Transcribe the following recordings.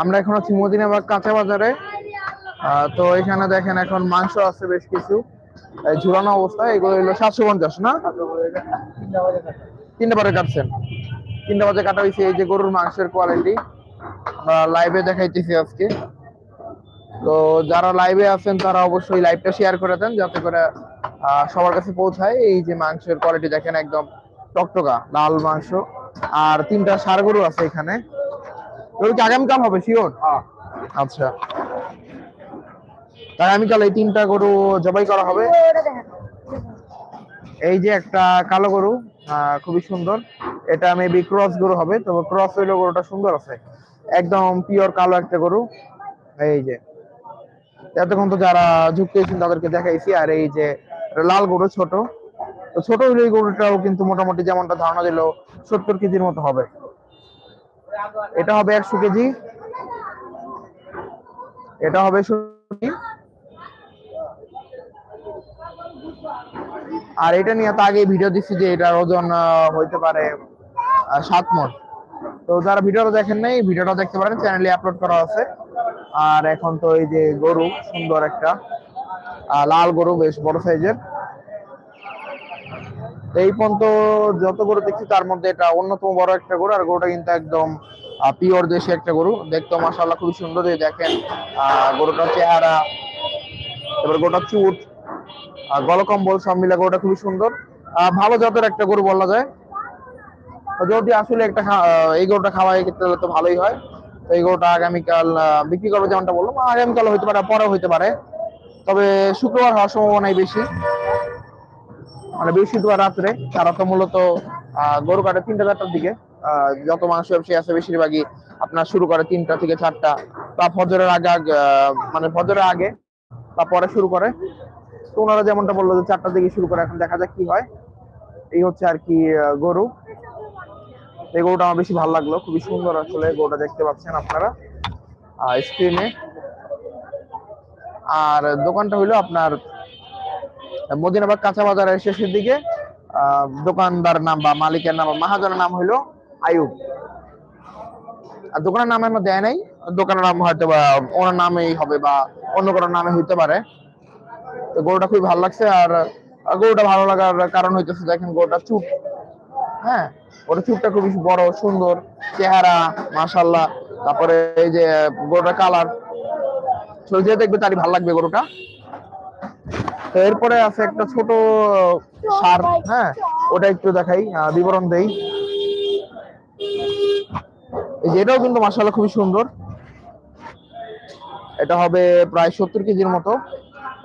আমরা এখন আছি মদিনাবাগ কাঁচা বাজারে। তো এখানে দেখেন এখন মাংস আছে বেশ কিছু। ঝুলানো অবস্থায় এগুলো হলো সাতশো পঞ্চাশ না? তিনটা বারে কাটছেন। তিনটা বাজে কাটা হয়েছে এই যে গরুর মাংসের কোয়ালিটি আমরা লাইভে দেখাইতেছি আজকে। তো যারা লাইভে আছেন তারা অবশ্যই লাইভটা শেয়ার করে দেন যাতে করে সবার কাছে পৌঁছায় এই যে মাংসের কোয়ালিটি দেখেন একদম টকটকা লাল মাংস। আর তিনটা সার গরু আছে এখানে। কি আগামীকাল হবে? শিওর? আচ্ছা। আগামীকাল এই তিনটা গরু জবাই করা হবে। এই যে একটা কালো গরু খুবই সুন্দর। এটা মেবি ক্রস গরু হবে তবে ক্রস হইল গরুটা সুন্দর আছে। একদম পিওর কালো একটা গরু। এই যে। এতক্ষণ তো যারা যুক্ত হয়েছেন তাদেরকে দেখাইছি আর এই যে লাল গরু ছোট। তো ছোট হইলে এই গরুটাও কিন্তু মোটামুটি যেমনটা ধারণা দিল সত্তর কেজির মতো হবে। এটা হবে একশো কেজি। এটা হবে সত্তর আর এটা নিয়ে তো আগে ভিডিও দিচ্ছি যে এটার ওজন হইতে পারে সাত মন। তো যারা ভিডিওটা দেখেন নাই ভিডিওটা দেখতে পারেন চ্যানেলে আপলোড করা আছে। আর এখন তো এই যে গরু সুন্দর একটা লাল গরু বেশ বড় সাইজের। এই পর্যন্ত যত গরু দেখছি তার মধ্যে এটা অন্যতম বড় একটা গরু আর গরুটা কিন্তু একদম পিওর দেশি একটা গরু। দেখতে মাসাল্লাহ খুবই সুন্দর দেখেন আহ, গরুটার চেহারা এবার গরুটার চুট গলকম্বল সব মিলে গরুটা খুবই সুন্দর। ভালো জাতের একটা গরু বলা যায়। যদি আসলে একটা এই গরুটা খাওয়াই তাহলে তো ভালোই হয়। তো এই গরুটা আগামীকাল বিক্রি করব যেমনটা বললাম, আগামীকাল হইতে পারে, পরেও হইতে পারে। তবে শুক্রবার হওয়ার সম্ভাবনাই বেশি। মানে বৃহস্পতিবার রাত্রে। তারা তো মূলত গরু কাটে তিনটা, চারটার দিকে। যত মাংস ব্যবসায়ী আছে বেশিরভাগই আপনার শুরু করে তিনটা থেকে চারটা। বা ফজরের আগে মানে ফজরের আগে বা পরে শুরু করে। তো ওনারা যেমনটা বলল যে চারটার দিকে শুরু করে, এখন দেখা যাক কি হয়। এই হচ্ছে আর কি গরু। এই গরুটা আমার বেশি ভালো লাগল, খুবই সুন্দর আসলে গরুটা দেখতে পাচ্ছেন আপনারা। স্ক্রিনে আর দোকানটা হইল আপনার মদিনাবাদ কাঁচা বাজারের শেষের দিকে। দোকানদার নাম বা মালিকের নাম বা মাহাজনের নাম হইল আয়ুব আর দোকানের নাম এখনও দেয় নাই, দোকানের নাম হয়তো বা ওনার নামেই হবে বা অন্য কোনো নামে হইতে পারে। গরুটা খুবই ভালো লাগছে আর গরুটা ভালো লাগার কারণ হইতেছে দেখেন গরুটা চুপ হ্যাঁ? ওটা চুপটা খুবই বড়, সুন্দর, চেহারা মাশাল্লাহ তারপরে এই যে গরুটা কালার। যে দেখবে তারই ভালো লাগবে গরুটা। তো এরপরে আছে একটা ছোট সার হ্যাঁ? ওটা একটু দেখাই বিবরণ দেই। এই যে এটাও কিন্তু মাশাল্লাহ খুবই সুন্দর। এটা হবে প্রায় সত্তর কেজির মতো।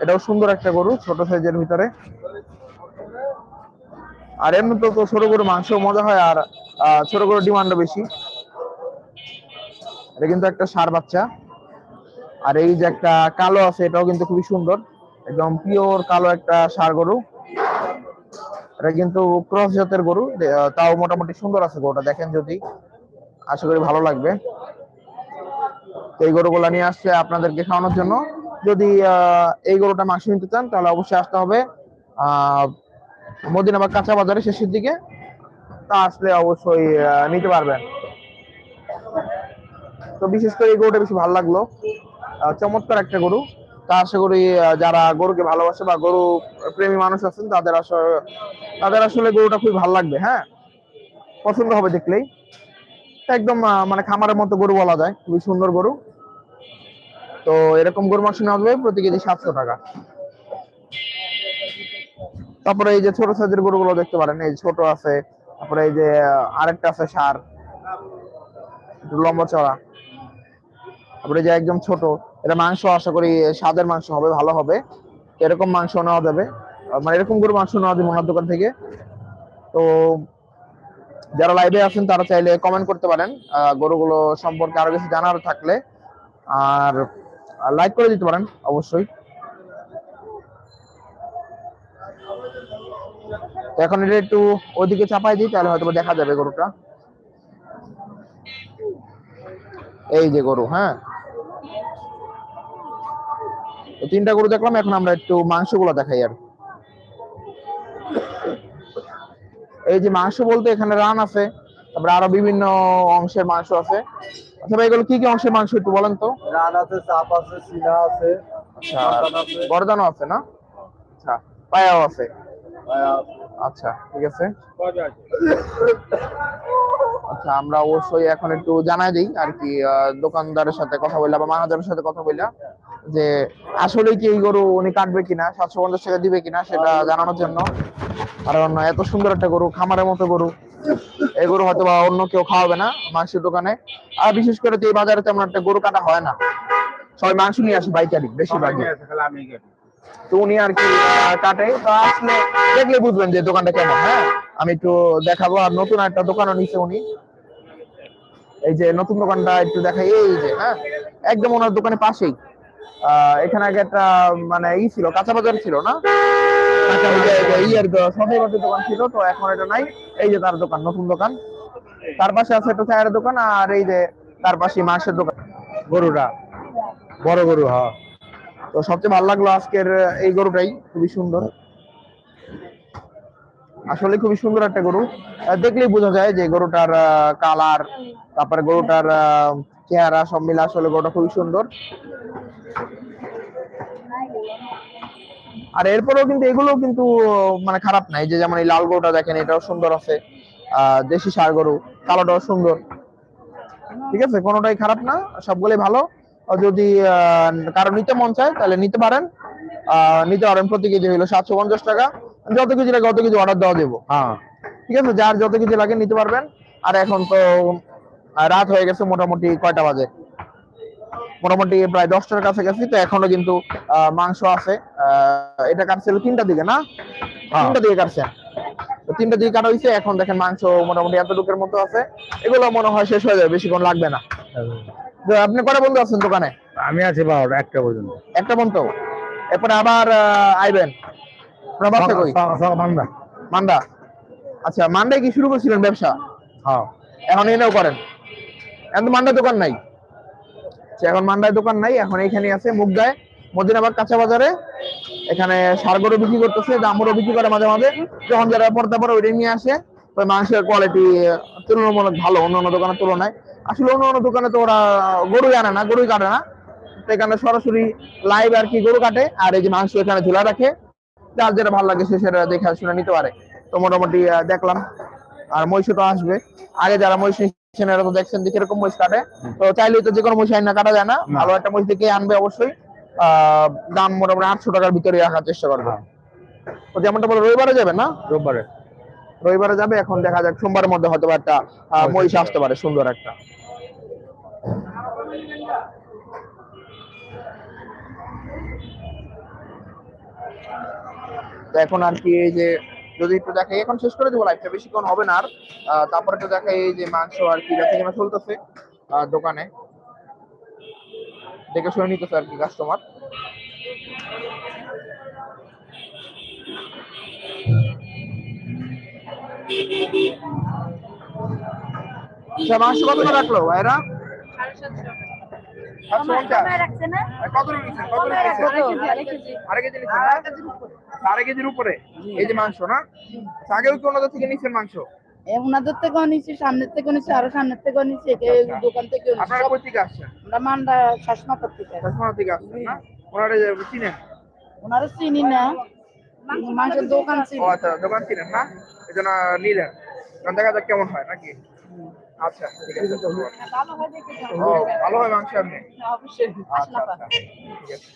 এটাও সুন্দর একটা গরু, ছোট সাইজের ভিতরে। আর এমনি তো তো ছোট গরু মাংস মজা হয়, আর ছোট গরুর ডিমান্ডও বেশি। এটা কিন্তু একটা সার বাচ্চা। আর এই যে একটা কালো আছে, এটাও কিন্তু খুবই সুন্দর। একদম পিওর কালো একটা সার গরু। এটা কিন্তু ক্রস জাতের গরু তাও মোটামুটি সুন্দর আছে গরুটা, দেখেন যদি। আশা করি ভালো লাগবে। তো এই গরুগুলা নিয়ে আসছে আপনাদেরকে খাওয়ানোর জন্য। যদি এই গরুটা মাংস নিতে চান, তাহলে অবশ্যই আসতে হবে মদিনাবাদ কাঁচা বাজারে শেষের দিকে। তা আসলে অবশ্যই নিতে পারবেন। তো বিশেষ করে এই গরুটা বেশি ভালো লাগল। চমৎকার একটা গরু। তা আশা করি যারা গরুকে ভালোবাসে বা গরু প্রেমী মানুষ আছেন, তাদের আসলে তাদের আসলে গরুটা খুবই ভালো লাগবে হ্যাঁ? পছন্দ হবে দেখলেই। একদম মানে খামারের মতো গরু বলা যায়। খুবই সুন্দর গরু। তো এরকম গরু মাংস নেওয়া যাবে প্রতি কেজি সাতশো টাকা। তারপরে এই যে ছোট সাইজের গরুগুলো দেখতে পারেন, এই ছোট আছে, তারপরে এই যে আরেকটা আছে সার লম্বা চড়া। তারপরে যে একদম ছোট, এটা মাংস আশা করি স্বাদের মাংস হবে, ভালো হবে। এরকম মাংস নেওয়া যাবে মানে এরকম গরু মাংস নেওয়া যাবে ওনার দোকান থেকে। তো যারা লাইভে আছেন, তারা চাইলে কমেন্ট করতে পারেন গরুগুলো সম্পর্কে আরও কিছু জানার থাকলে। আর লাইক করে দিতে পারেন, অবশ্যই। এখন এটা একটু ওদিকে চাপাই দিই, তাহলে হয়তো দেখা যাবে গরুটা। এই যে গরু হ্যাঁ। তিনটা গরু দেখলাম, এখন আমরা একটু মাংস মাংসগুলো দেখাই আর। এই যে মাংস বলতে এখানে রান আছে, তারপরে আরও বিভিন্ন অংশের মাংস আছে। আচ্ছা ভাই এগুলো কি কি অংশের মাংস একটু বলেন তো? রান আছে চাপ আছে সিনা আছে আচ্ছা আছে। গরদানও আছে না? আচ্ছা পায়াও আছে। আচ্ছা ঠিক আছে। আচ্ছা আমরা অবশ্যই এখন একটু জানাই দিই আর কি দোকানদারের সাথে কথা বললাম বা মানাজারের সাথে কথা বললাম যে আসলে কি এই গরু উনি কাটবে কিনা সাতশো পঞ্চাশ টাকা দিবে কিনা সেটা জানানোর জন্য। কারণ এত সুন্দর একটা গরু খামারের মতো গরু। এই গরু হয়তো বা অন্য কেউ খাওয়াবে না মাংসের দোকানে। আর বিশেষ করে এই বাজারে তেমন একটা গরু কাটা হয় না। সবাই মাংস নিয়ে আসে বাইকারি বেশিরভাগই। তো উনি আর কি কাটে। তো আসলে দেখলে বুঝবেন যে দোকানটা কেমন হ্যাঁ? আমি একটু দেখাবো আর নতুন একটা দোকানও নিচ্ছে উনি। এই যে নতুন দোকানটা একটু দেখাই এই যে হ্যাঁ? একদম ওনার দোকানের পাশেই। আহ, এখানে আগে একটা মানে ই ছিল কাঁচা বাজার ছিল না? যে- যে দ- দোকান ছিল, তো এখন এটা নাই। এই যে তার দোকান, নতুন দোকান। তার পাশে আছে চায়ের দোকান আর এই যে তার পাশে দোকান। বড় গরু হ্যাঁ। তো সবচেয়ে ভালো লাগল আজকের এই গরুটাই, খুবই সুন্দর। আসলে খুবই সুন্দর একটা গরু। দেখলেই বোঝা যায় যে গরুটার কালার তারপরে গরুটার চেহারা সব মিলে আসলে গরুটা খুবই সুন্দর। আর এরপরেও কিন্তু এগুলো কিন্তু মানে খারাপ নাই। যে যেমন এই লাল গরুটা দেখেন এটাও সুন্দর আছে। আহ দেশি সার গরু কালোটাও সুন্দর। ঠিক আছে? কোনোটাই খারাপ না সবগুলোই ভালো। যদি আহ, কারও নিতে মন চায় তাহলে নিতে পারেন। আহ, নিতে পারেন প্রতি কেজি হলো সাতশো পঞ্চাশ টাকা। যত কেজি লাগে অত কেজি অর্ডার দেওয়া দেবো হ্যাঁ। ঠিক আছে? যার যত কেজি লাগে নিতে পারবেন। আর এখন তো রাত হয়ে গেছে মোটামুটি কয়টা বাজে? মোটামুটি প্রায় দশটার কাছে গেছি তো এখনও কিন্তু মাংস আছে। এটা কাটছিল তিনটা দিকে না? হ্যাঁ। তিনটা দিকে কাটছে। তিনটা দিকে কাটা হয়েছে এখন দেখেন মাংস মোটামুটি এত এতটুকের মতো আছে। এগুলো মনে হয় শেষ হয়ে যাবে বেশিক্ষণ লাগবে না। তো আপনি কটা বন্ধু আছেন দোকানে? আমি আছি বারোটা একটা পর্যন্ত। একটা বন্ধু। এরপরে আবার আইবেন। আপনার বাসা কই? সকাল- সকাল মান্দা। মান্ডা আচ্ছা মান্ডায় কি শুরু করছিলেন ব্যবসা? হ্যাঁ। এখন এনেও করেন। এখন তো মান্ডায় দোকান নাই। আচ্ছা, এখন মান্ডায় দোকান নাই এখন এখানে আছে মুগদায় মদিনাবাদ কাঁচা বাজারে। এখানে সারগরও বিক্রি করতেছে দামরও বিক্রি করে মাঝে মাঝে। যখন যারা পড়তে পারে ওইটা নিয়ে আসে ওই মাংসের কোয়ালিটি তুলনামূলক ভালো অন্য অন্য দোকানের তুলনায়। আসলে অন্য অন্য দোকানে তো ওরা গরুই আনে না গরুই কাটে না। এখানে সরাসরি লাইভ আর কি গরু কাটে আর এই যে মাংস এখানে ঝুলা রাখে। যার যেটা ভালো লাগে সে সেটা দেখে শুনে নিতে পারে। তো মোটামুটি দেখলাম। আর মহিষও তো আসবে। আগে যারা মহিষ নিচ্ছেন তো দেখছেন যে কীরকম মহিষ কাটে। তো চাইলেই তো যে কোনো মহিষ আইনা কাটা যায় না। ভালো একটা মহিষ দেখে আনবে অবশ্যই। দাম মোটামুটি আটশো টাকার ভিতরে রাখার চেষ্টা করবে। হ্যাঁ। তো যেমনটা বলে রবিবারে যাবে না? রোববারে। রবিবারে যাবে এখন দেখা যাক সোমবারের মধ্যে হয়তো একটা মহিষ আসতে পারে সুন্দর একটা। তো এখন আর কি এই যে যদি একটু দেখাই এখন শেষ করে দেবো লাইফটা বেশিক্ষণ হবে না আর। তারপরে তো দেখাই এই যে মাংস আর কি দেখা কেনা চলতেছে দোকানে। দেখে শুনে নিতেছে আর কি কাস্টমার আচ্ছা মাংস কত রাখল ভাইরা কত কত আড়াই কেজি? আড়াই কেজির উপরে? এই যে মাংস না? আগেও কি ওনাদের থেকে নিচ্ছেন মাংস? এ ওনাদের থেকেও নিচ্ছি সামনের থেকেও নিচ্ছি আরও সামনের থেকেও নিচ্ছি দোকান থেকে আপনারা কই থেকে আসছেন? আমরা মান্ডা শাসমাতার থেকে। চশমা থেকে আসছেন না? ওনারা চিনেন? ওনারা চিনি না। মাংসের দোকান ও চিনি। আচ্ছা দোকান চিনেন না? এই জন্য নিলেন। কারণ দেখা যাক কেমন হয় নাকি? আচ্ছা ঠিক আছে ভালো হয় দেখে ও ভালো হয় মাংস আপনি অবশ্যই আচ্ছা আচ্ছা ঠিক আছে।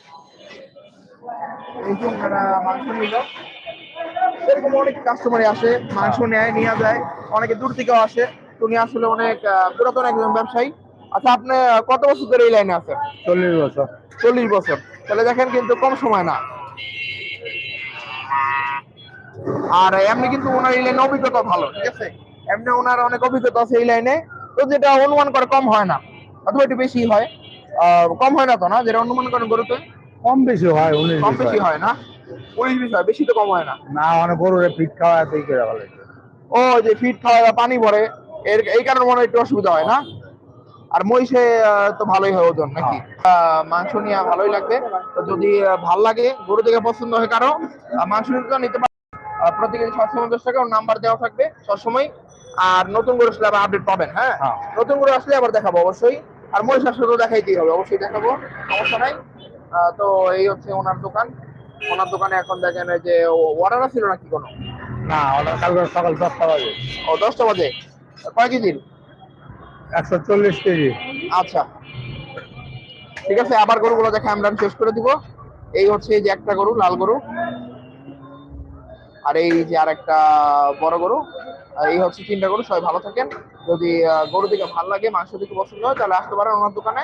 এই যে ওনারা মাংস নিল এরকম অনেক কাস্টমারই আসে মাংস নেয় নিয়ে যায় অনেকে দূর থেকেও আসে। উনি আসলে অনেক পুরাতন একজন ব্যবসায়ী। আচ্ছা আপনি কত বছর ধরে এই লাইনে আছেন? চল্লিশ বছর। চল্লিশ বছর। তাহলে দেখেন কিন্তু কম সময় না। আর এমনি কিন্তু ওনার এই লাইনে অভিজ্ঞতা ভালো ঠিক আছে? এমনি ওনার অনেক অভিজ্ঞতা আছে এই লাইনে। তো যেটা অনুমান করে কম হয় না। অথবা একটু বেশি হয়। আহ, কম হয় না তো না যেটা অনুমান করেন গরুতে? কম বেশি হয় উনিশ কম বেশি হয়। হয় না? উনিশ বিশ হয় বেশি তো কম হয় না? না অনেক গরুরে পিঠ খাওয়া এতই করে ভালো ও যে ফিট খাওয়া পানি ভরে এর এই কারণে মনে হয় একটু অসুবিধা হয় না? আর মহিষে তো ভালোই হয় ওজন নাকি? মাংস নিয়ে ভালোই লাগবে। যদি ভালো লাগে গরু থেকে পছন্দ হয় কারও মাংস নিতে নিতে পারে। আহ, প্রতি কেজি সাতশো পঞ্চাশ টাকা ওর নাম্বার দেওয়া থাকবে সবসময়। আর নতুন গরু আসলে আবার আপডেট পাবেন হ্যাঁ? হ্যাঁ। নতুন গরু আসলে আবার দেখাবো অবশ্যই। আর মহিষ আসলে তো দেখাইতেই হবে অবশ্যই দেখাবো। সমস্যা নাই। তো এই হচ্ছে ওনার দোকান। ওনার দোকানে এখন দেখেন যে অর্ডার ছিল নাকি কোনো? না ওটা কালকে সকাল দশটা বাজে। ও দশটা বাজে। কয় কেজির একশো চল্লিশ কেজি। আচ্ছা। ঠিক আছে আবার গরুগুলো দেখে আমরা শেষ করে দিব। এই হচ্ছে এই যে একটা গরু লাল গরু। আর এই যে আর একটা বড় গরু। এই হচ্ছে তিনটা গরু সবাই ভালো থাকেন। যদি গরু দিকে ভালো লাগে মাংস দিকে পছন্দ হয় তাহলে আসতে পারেন ওনার দোকানে।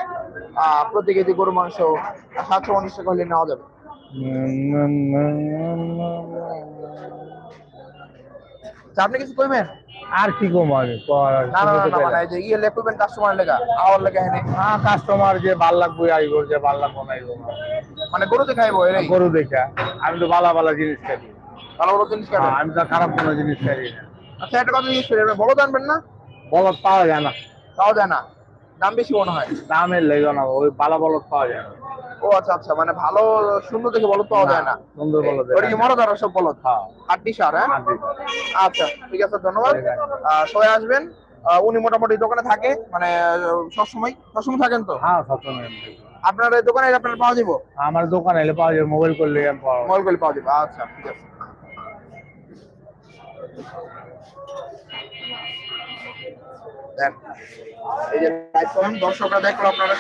প্রতি কেজি গরু মাংস সাতশো পঞ্চাশ টাকা হলে নেওয়া যাবে। আচ্ছা, আপনি কিছু কইবেন? আর কি কম হবে কর- না না না, না মানে যে ইয়ে লেখবেন কাস্টমার লেগা আওয়ার লেগা হেনে হ্যাঁ কাস্টমার যে ভালো লাগবে আইব যে ভালো লাগবো না। আইব মানে গরু দেখাইবো গরু দেখা। আমি তো ভালো ভালো জিনিস খাই। ভালো ভালো জিনিস কাটেন আমি তো খারাপ কোনো জিনিস খাই না। আচ্ছা একটা কথা করি আপনি বলো জানবেন না? বলদ পাওয়া যায় না। তাও যায় না? দাম বেশি মনে হয়? দামের লেগে না ওই বলদ পাওয়া যায় না। ও আচ্ছা আচ্ছা মানে ভালো সুন্দর দেখে বলদ পাওয়া যায় না? সুন্দর বলদ ওটা কি সব বলদ? হ্যাঁ। হাড্ডি সার হ্যাঁ? আচ্ছা ঠিক আছে ধন্যবাদ। সবাই আসবেন। উনি মোটামুটি দোকানে থাকে মানে সবসময় সবসময় থাকেন তো? হ্যাঁ সবসময় আপনার দোকানে আপনার পাওয়া যাব আমার দোকানে এলে পাওয়া যাবে মোবাইল করলে পাওয়া মোবাইল করলে পাওয়া যাবে আচ্ছা ঠিক আছে। এই যে দর্শকরা দেখল আপনারা